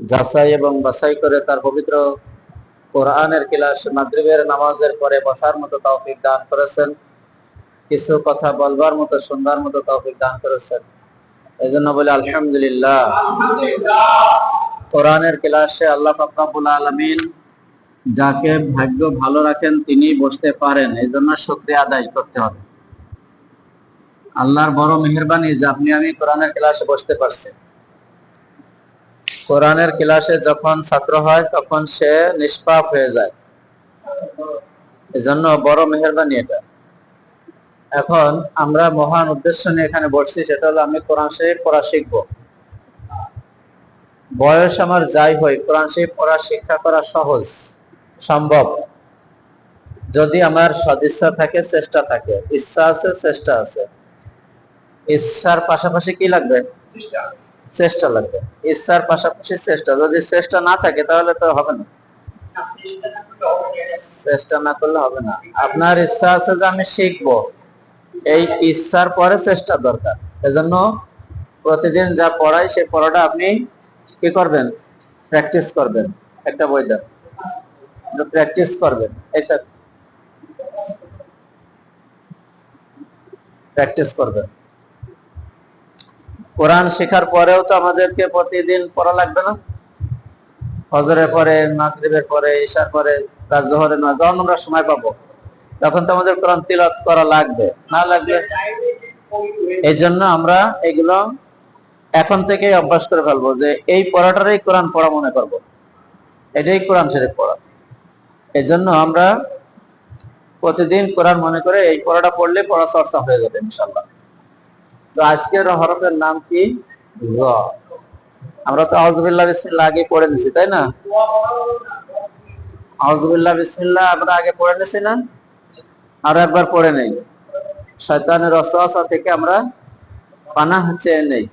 যাচাই এবং বাছাই করে তার পবিত্র কোরআনের ক্লাস মাগরিবের নামাজের পরে বসার মতো তৌফিক দান করেছেন। কিছু কথা বলবার মতো, শুনবার মতো তৌফিক দান করেছেন। এই জন্য বলে আলহামদুলিল্লাহ। কোরআনের ক্লাসে আল্লাহ ফাকরাবুল আলমিন যাকে ভাগ্য ভালো রাখেন তিনি বসতে পারেন। এই জন্য শুক্রিয়া আদায় করতে হবে। আল্লাহর বড় মেহরবানি যে আপনি আমি কোরআনের ক্লাসে বসতে পারছি। কোরআনের ক্লাসে যখন ছাত্র হয়, তখন সে নিষ্পাপ হয়ে যায়। এজন্য বড় মেহরবানি এটা। এখন আমরা মহান উদ্দেশ্য নিয়ে এখানে বসছি, সেটা হলো আমি কোরআন শরীফ পড়া শিখব। বয়স আমার যাই হই কোরআন শরীফ পড়া শিক্ষা করা সহজ, সম্ভব। যদি আমার সদিচ্ছা থাকে, চেষ্টা থাকে। ইচ্ছা আছে, চেষ্টা আছে। ইচ্ছার পাশাপাশি কি লাগবে? চেষ্টা লাগবে। ইচ্ছার পাশাপাশি চেষ্টা। যদি চেষ্টা না থাকে, তাহলে তো হবে না। চেষ্টা না করলে হবে না। আপনার ইচ্ছা আছে যে আমি শিখব। এই ইচ্ছার পরে চেষ্টা দরকার। এজন্য প্রতিদিন যা পড়াই, সেই পড়াটা আপনি কি করবেন? প্র্যাকটিস করবেন। একটা বই দেন। প্র্যাকটিস করবেন। এটা প্র্যাকটিস করবেন। কোরআন শেখার পরেও তো আমাদেরকে প্রতিদিন পড়া লাগবে না। ফজরের পরে, মাগরিবের পরে, ঈশার পরে, রাত জোহরের নয় যখন আমরা সময় পাবো, তখন তো আমাদের কোরআন তিলত করা লাগবে। না লাগবে এই জন্য আমরা এগুলো এখন থেকে অভ্যাস করে ফেলব যে এই পড়াটারই কোরআন পড়া মনে করব। এটাই কোরআন শরীফ পড়া। এই জন্য আমরা প্রতিদিন কোরআন মনে করে এই পড়াটা পড়লে পড়া চর্চা হয়ে যাবে ইনশাল্লাহ তো আজকের হরফের নাম কি র আমরা তো আউজবিল্লাহ বিসমিল্লাহ আগে পড়ে নিছি তাই না আউজবিল্লাহ বিসমিল্লাহ আমরা আগে পড়ে নিছি না আর একবার পড়ে নেই শয়তানের রসওয়াসা থেকে আমরা পানাহ চেয়ে নেই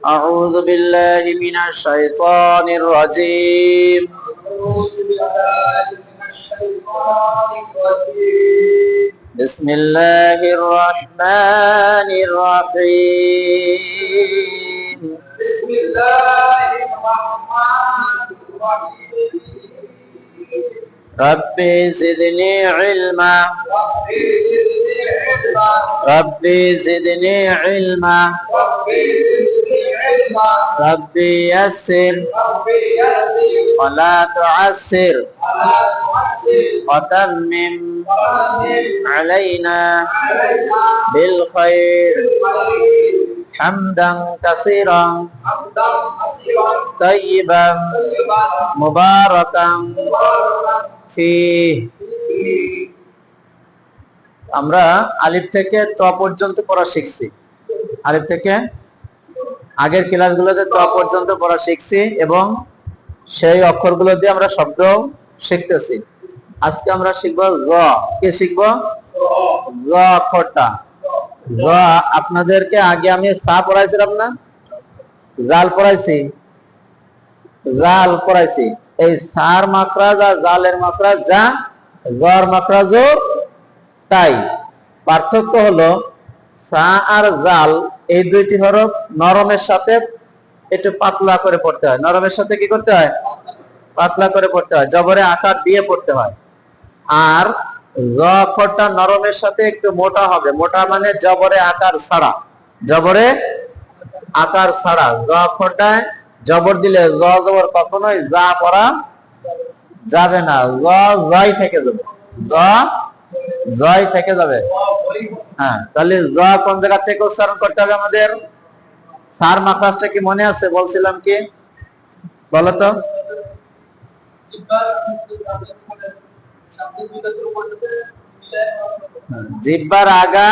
أعوذ بالله من الشيطان الرجيم بسم الله الرحمن الرحيم. بسم الله الرحمن الرحيم ربي زدني علما. ربي زدني علما. ربي زدني علما ربي زدني علما ربي يسر. ربي يسر ولا تعسر. ولا تعسر. وتمم وتمم. علينا علينا بالخير بالخير حمدا كثيرا حمدا كثيرا طيبا طيبا مباركا مباركا فيه فيه আমরা আলিফ থেকে ত পর্যন্ত পড়া শিখছি আলিফ থেকে আগের ক্লাসগুলোতে ত পর্যন্ত পড়া শিখছি এবং সেই অক্ষরগুলো দিয়ে আমরা শব্দ শিখতেছি আজকে আমরা শিখব র। কি শিখব? র অক্ষরটা র, আপনাদেরকে আগে আমি সা পড়াইছিলাম না? জাল পড়াইছি। জাল পড়াইছি। এই সার মাকরাজ আর জালের মাকরাজ যা জর মাকরাজও তাই। পার্থক্য হলো, সা আর জাল, এই দুইটি হরফ নরমের সাথে একটু পাতলা করে পড়তে হয়। নরমের সাথে কি করতে হয়? পাতলা করে পড়তে হয়। জবরে আকার দিয়ে পড়তে হয়। আর র অক্ষরটা নরমের সাথে একটু মোটা হবে। মোটা মানে জবরে আকার ছাড়া। জবরে আকার ছাড়া। জ জবর দিলে জ জবর কখনোই যা পড়া যাবে না। জ জয় থেকে যাবে। জ জয় থেকে যাবে। হ্যাঁ তাহলে জ কোন জায়গা থেকে উচ্চারণ করতে হবে আমাদের? সার মাকরাজটা কি মনে আছে? বলছিলাম কি? বলো তো। জিব্বার আগা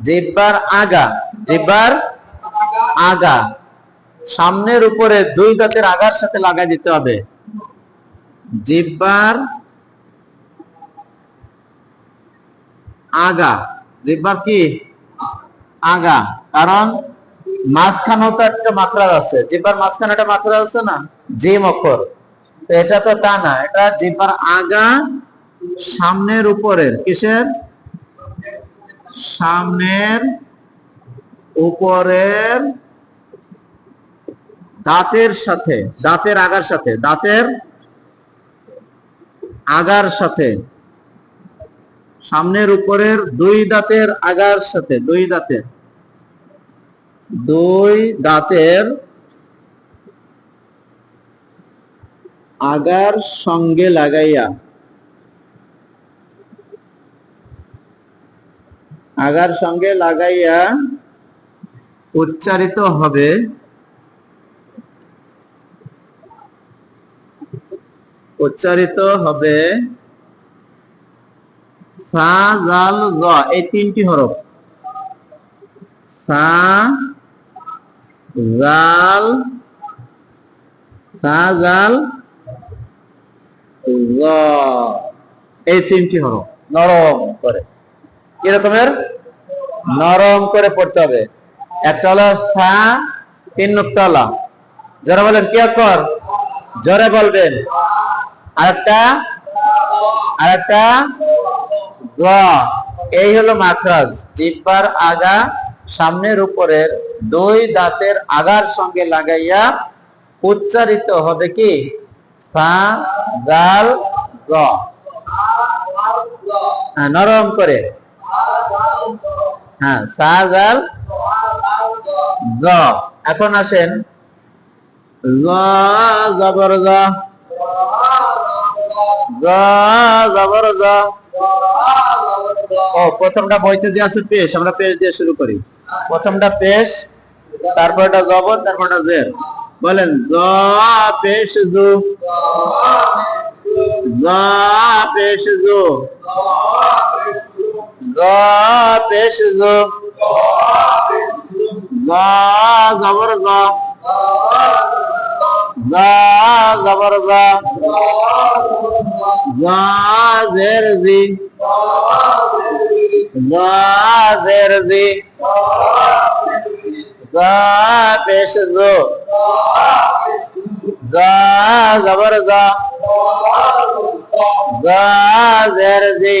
জিব্বার আগা জিব্বার আগা। সামনের উপরে দুই দাঁতের আগার সাথে লাগাই দিতে হবে। জিব্বার আগা। জিব্বার কি? আগা। কারণ মাঝখানেও তো একটা মাখরাজ আছে। জিব্বার মাঝখানে একটা মাখরাজ আছে না? জিম অক্ষর। তো এটা তো তা না। এটা জিব্বার আগা সামনের উপরের, কিসের? সামনের উপরের দাঁতের সাথে, দাঁতের আগার সাথে, দাঁতের আগার সাথে। সামনের উপরের দুই দাঁতের আগার সাথে, দুই দাঁতের দুই দাঁতের আগার সঙ্গে লাগাইয়া আগার সঙ্গে লাগাইয়া উচ্চারিত হবে। উচ্চারিত হবে। সা, জাল জ এই তিনটি হরফ। সা, জাল সা, জাল জ এই তিনটি হরফ। নরম করে। কি রকমের? নরম করে পড়তে হবে। একটা হলো সা তিন নুক্তালা যারা বলেন কি অক্ষর? জোরে বলবেন। আরেকটা আরেকটা গ। এই হলো মাখরাজ। জিব্বার আগা সামনের উপরের দুই দাঁতের আগার সঙ্গে লাগাইয়া উচ্চারিত হবে কি? সা গাল গ। হ্যাঁ, নরম করে। হ্যাঁ সা গাল জ। এখন আসেন। জ, জবর, জ। জ, জবর, জ। ও, প্রথমটা বইতে দিয়ে আছে পেশ, আমরা পেশ দিয়ে শুরু করি। প্রথমটা পেশ, তারপরটা জবর, তারপরটা জের। বলেন, জ, পেশ, জু। জ, পেশ, জু। গ পেশ গ। জবর গ। জবর গ। জের জি। জের জি। পেশ গ। জবর গ জের জি।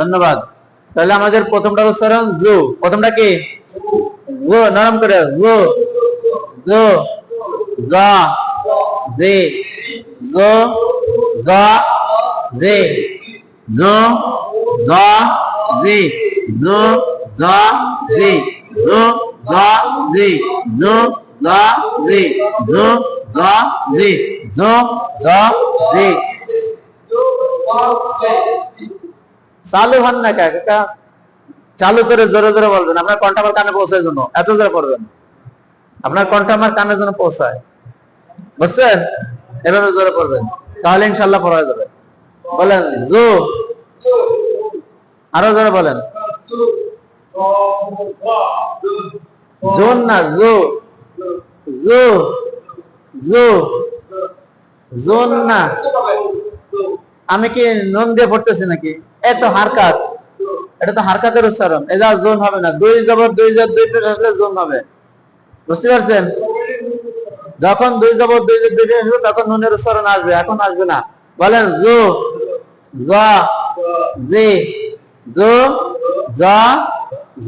धन्यवाद पहले हमारे प्रथम टा उच्चारण जो प्रथम टा के वो नरम करे वो जो जा जे जो जा जे जो जा जे जो जा जे जो जा जे जो जा जे जो जा जे জো জা জে। চালু হন না কাকা চালু করে জোরে জোরে বলবেন। আপনার কণ্ঠ আমার কানে পৌঁছায় জন্য। এত জোরে পড়বেন। আপনার কণ্ঠ আমার কানে যেন পৌঁছায়। বুঝছেন? এভাবে জোরে পড়বেন। তাহলে ইনশাল্লাহ পড়া যাবে। বলেন, জো। আরও জোরে বলেন। জোন না, জো। জো। জো। জোন না। আমি কি নুন দিয়ে পড়তেছি নাকি? এত হারকাত। এটা তো হারকাতের উচ্চারণ। এটা জোন হবে না। দুই জবর দুই জবর দুই পেশ আসলে জোন হবে। বুঝতে পারছেন? যখন দুই জবর দুই জবর দুই পেশ আসবে, তখন নুনের উচ্চারণ আসবে। এখন আসবে না। বলেন, জো, জা, জে, জো, জা,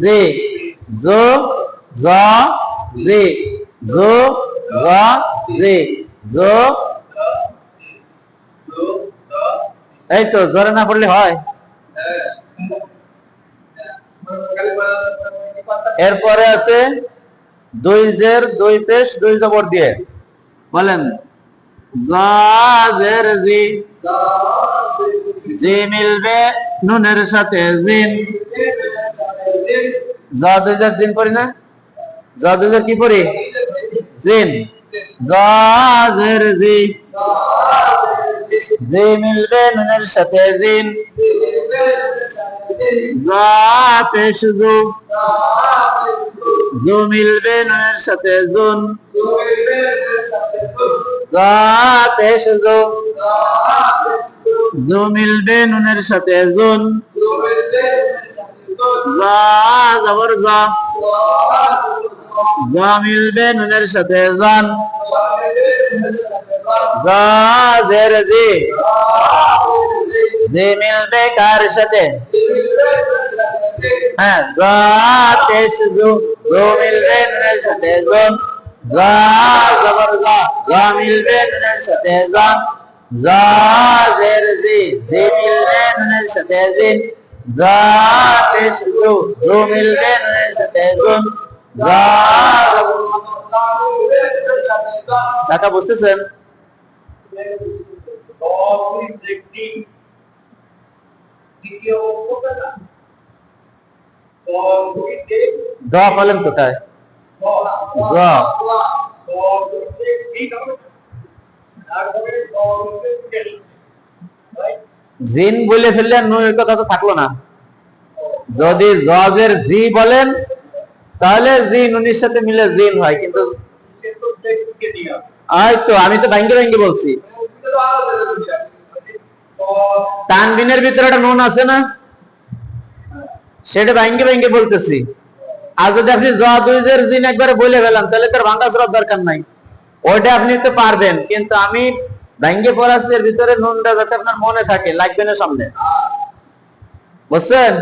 জে, জো, জা, জে, জো, জা, জে, জো এই তো জোরে না পড়লে হয়। এরপরে আছে দুই জের, দুই পেশ, দুই জবর দিয়ে। বলেন জের জি। জি মিলবে নুনের সাথে জিন। জা দুই জের জিন পড়ি না? জা দুই জের কি পড়ি? জিন। জের জি। জি মিলবে নুনের সাথে জিন জা পেশ জু মিলবে নুনের সাথে জুন জা পেশ জু মিলবে নুনের সাথে জুন। জা জবর জা জা মিলবে নুনের زیر زی زی मिल दे कार सदे हाँ गा तेश जो मिल दे न सदे जो। जा जबर जा जा मिल दे न सदे जा। जा जेर जी मिल दे न सदे जी। जा तेश जो मिल दे न सदे जो। जा কাকা বুঝতেছেন দ বলেন কোথায়? জিন বলে ফেললে নুনের কথা তো থাকল না। যদি জজের জি বলেন, তাহলে জি নুনির সাথে মিলে জিন হয়, কিন্তু এই তো, আমি তো ভাঙ্গে ভাঙ্গে বলছি। তানবিনের ভিতরে একটা নুন আছে না? সেটা ভাঙ্গে ভাঙ্গে বলতেছি। আর যদি আপনি জজের জিন একবারে বলে ফেলাম তাহলে তার ভাঙ্গা সরার দরকার নাই। ওইটা আপনি তো পারবেন, কিন্তু আমি ভাঙ্গে পড়াচ্ছি এর ভিতরে নুনটা যাতে আপনার মনে থাকে, লাগবে না সামনে। বুঝছেন?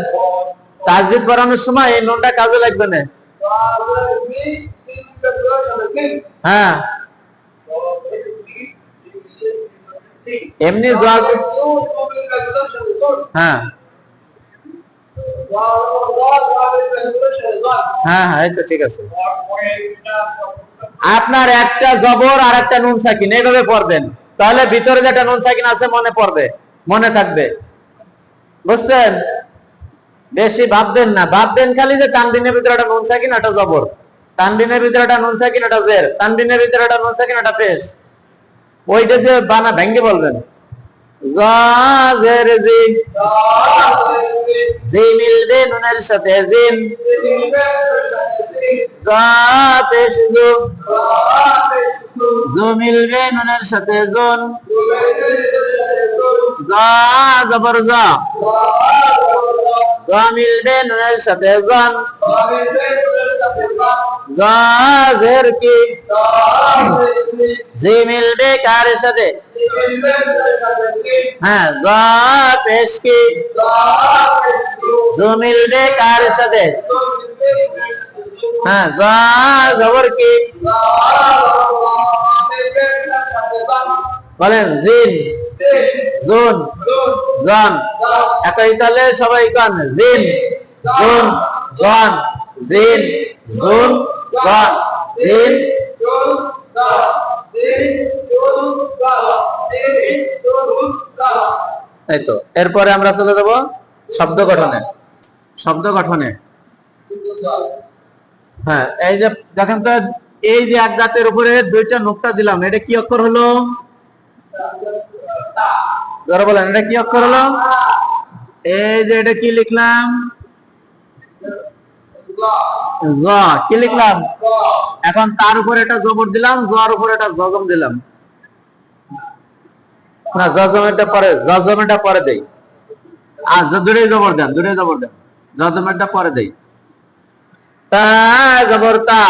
তাজবিদ পড়ানোর সময় এই নুনটা কাজে লাগবে না। হ্যাঁ। এমনি জজ হ্যাঁ। হ্যাঁ হ্যাঁ এই তো ঠিক আছে। আপনার একটা জবর আর একটা নুন সাকিন, এইভাবে পড়বেন। তাহলে ভিতরে যেটা নুন সাকিন আছে, মনে পড়বে, মনে থাকবে। বুঝছেন? বেশি ভাববেন না, ভাববেন খালি যে তানবিনের ভিতরে একটা নুন সাকিন একটা জবর। তানবিনের ভিতরে একটা নুন সাকিন একটা জের তানবিনের ভিতরে একটা নুন সাকিন একটা পেশ ওইটা যে বানা, ভেঙ্গে বলবেন জা মিলবে নুনের সাথে জিন জা মিলবে নুনের সাথে জুন জবর জা জা মিলবে নুনের সাথে জন জা জের কি জি মিলবে কার সাথে হ্যাঁ জা পেশ কি জু মিলবে কার সাথে হ্যাঁ জা জবর কি বলেন, জিন, জুন, জন। একই তালে সবাই কান, জিন, জুন, জন, জিন, জুন, জন, জিন। এই তো, এরপরে আমরা চলে যাব শব্দ গঠনে। শব্দ গঠনে। হ্যাঁ এই যে দেখেন তো, এই যে এক দাঁতের উপরে দুইটা নোকটা দিলাম, এটা কি অক্ষর হলো? যারা বলেন, এটা কি অক্ষর হলো? এই যে এটা কি লিখলাম? কি লিখলাম? এখন তার উপরে একটা জবর দিলাম জর উপরে একটা জজম দিলাম। না, জজমেরটা পরে জজমেরটা পরে দেই। আর দুটোই জবর দেন, দুটোই জবর দেন। জজমেরটা পরে দেই। তা, জবর তা।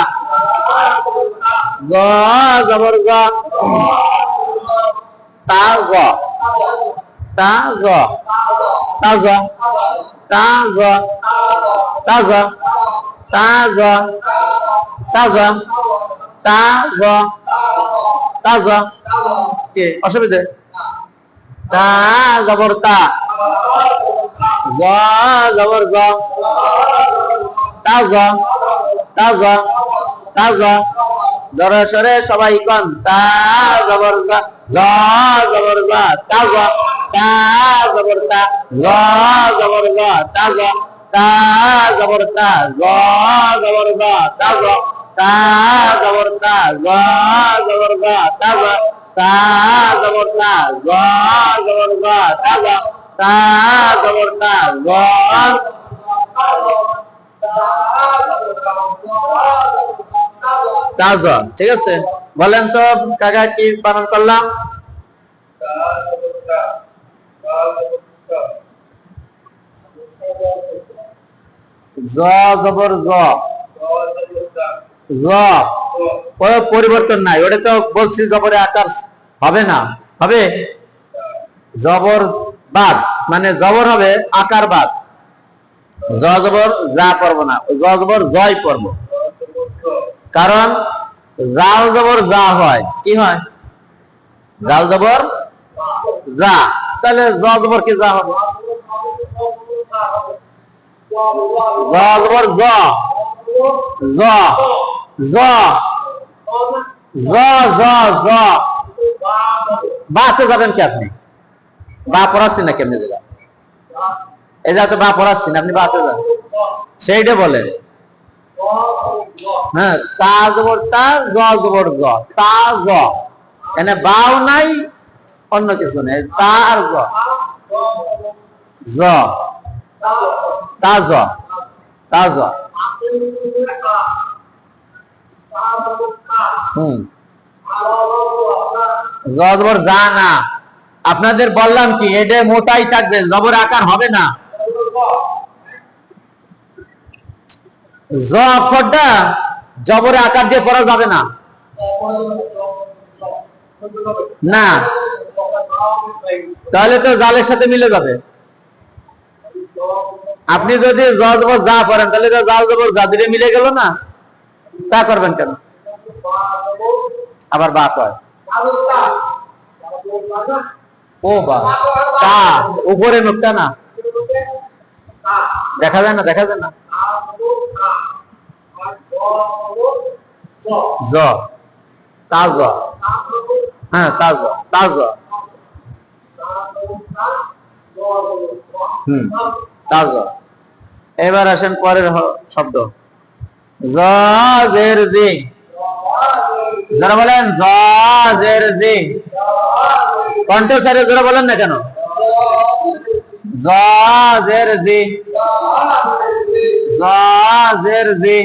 গ জবর গ তা গ তা গ তা গ তা গ তা গ তা গ তা গ তা গ তা গ কি অসুবিধে তা জবর তা জবর গ তা গ তা গ তা গ জরে সরে সবাই কন তা জবর গ গ গ গ ঠিক আছে? বলেন তো, কাকা কি বানান করলাম? পরিবর্তন নাই, ওটা তো বলছি জবরে আকার হবে না। হবে? জবর বাদ মানে জবর হবে আকার বাদ। জবর যা পড়ব না জবর জয় পড়ব। কারণ জাল জবর যা হয়, কি হয়? জাল জবর যা। তাহলে জ জবর কি যা হবে? জবর জ। জ জ বাতে যাবেন কি আপনি? বা পড়াচ্ছেন না কেমনি দিলা এই যা তো বা পড়াচ্ছেন, আপনি বাতে যান। সেইটা বলেন। হ্যাঁ তা জবর, তা জ জবর জ, তা এনে বাও নাই, অন্য কিছু নেই, তা আর জ। জ। তা জ। তা জ। হুম। জবর যা না। আপনাদের বললাম কি এটা মোটাই থাকবে, জবর আকার হবে না। অক্ষরটা জবরে আকার দিয়ে পড়া যাবে না। না। তাহলে তো জালের সাথে মিলে যাবে। আপনি যদি জ জবর যা পড়েন, তাহলে তো জাল, জবর দুটো মিলে গেল না। তা করবেন কেন? আবার বা কয়। ও বা। তা, উপরে নুকতা না। দেখা যায় না, দেখা যায় না। জ। তা জ। হ্যাঁ তা জ হুম, তা এবার আসেন পরের শব্দ। জ, জের জি যারা বলেন, জ, জের জি কণ্ঠস্বরে যারা বলেন না কেন? জের জি জের জি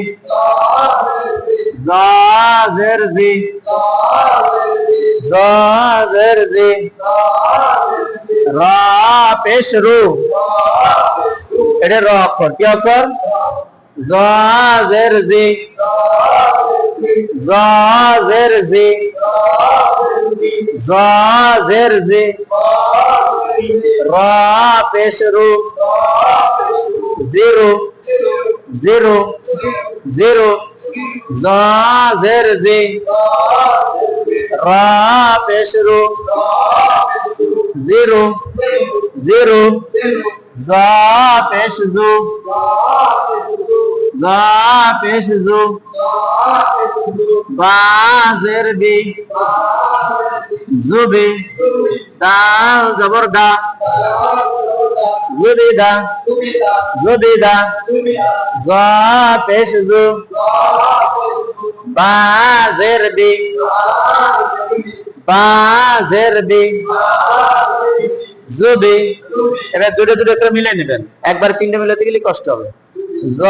জের জি জের জি রা রু এটা র অক্ষর কি অক্ষর জের জ জের জি জের জি রা পেশ রু জিরো জিরো জিরো জ জের জি রা পেশ রু জিরো জিরো জ পেশ জু জ পেশ জু বা জের বি জুবি দাল জবর দা জুবিদা জুবিদা জ পেশ জু জুবি এবার দুটো দুটো করে মিলে নেবেন। একবার তিনটে মিলাতে গেলে কষ্ট হবে। জ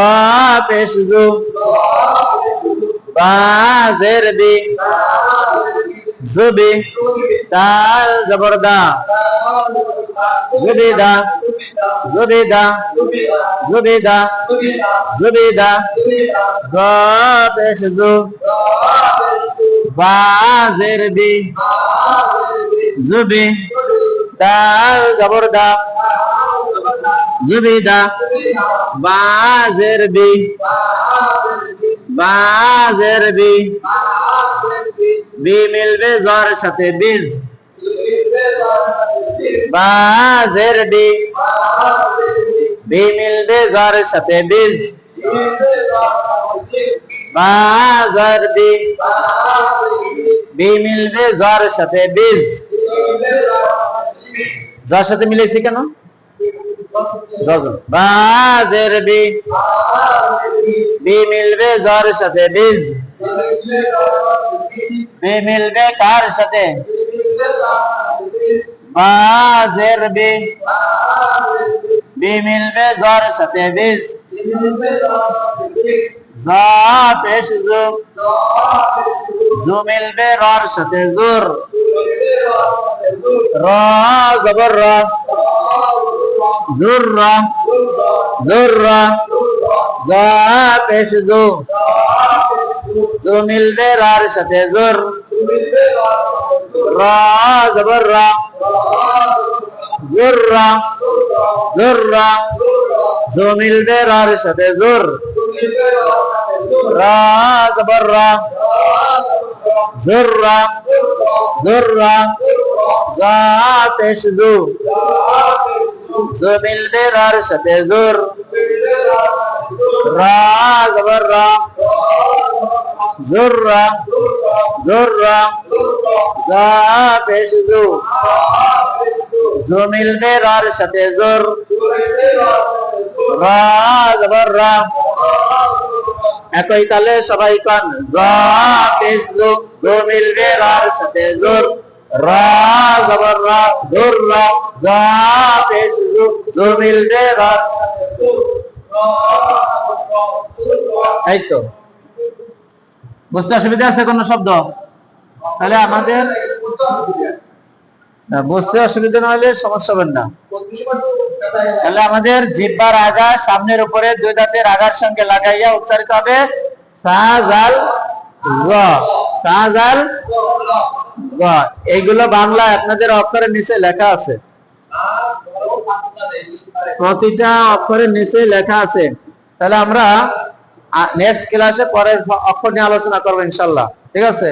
পেশ বা জের জুবি দাল জবর দা। জুবিদা জুবিদা জুবিদা জুবিদা গ পেশ বা জের জুবি দাল জবর দা জুবিদা। বা জের বি। বা জের বি। বি মিলবে জর সাথে বীজ। বা জের বি। বি মিলবে জর সাথে বীজ। বা জর বি। বি মিলবে জর সাথে বীজ। জর সাথে মিলেছি কেন? জ। বা। বি মিলবে জর সাথে, বীজ। বি মিলবে কার সাথে? বা জের বি। বি মিলবে জর সাথে, বিজ। জা পেশ জু জু মিলবে রর সাথে জুর। র, জবর র। জুর র জুর র। জা, পেশ জু। জু মিলবে রার সাথে জুর। র, জবর র। জুর র জুর র। জু রার সাথে জুর। রা জুর রা জা পেশ জু জু মিলবে রার সাথে জুর। রা জবর রা জুর রা জুর। রা জা পেশ জু জু মিলবে রার সাথে জুর। রা জবর রা একই তালে সবাই কান মিলবে রার সাথে জুর রা জবর রা রা মিলবে রার এই তো। বুঝতে অসুবিধা আছে কোন শব্দ? তাহলে আমাদের বুঝতে অসুবিধা না হলে সমস্যা হবে না। তাহলে আমাদের জিব্বার আগা সামনের উপরে দুই দাঁতের আগার সঙ্গে লাগাইয়া উচ্চারিত হবে, সাজাল সাজাল এইগুলো বাংলা আপনাদের অক্ষরের নিচে লেখা আছে। প্রতিটা অক্ষরের নিচে লেখা আছে। তাহলে আমরা নেক্সট ক্লাসে পরের অক্ষর নিয়ে আলোচনা করব ইনশাল্লাহ। ঠিক আছে?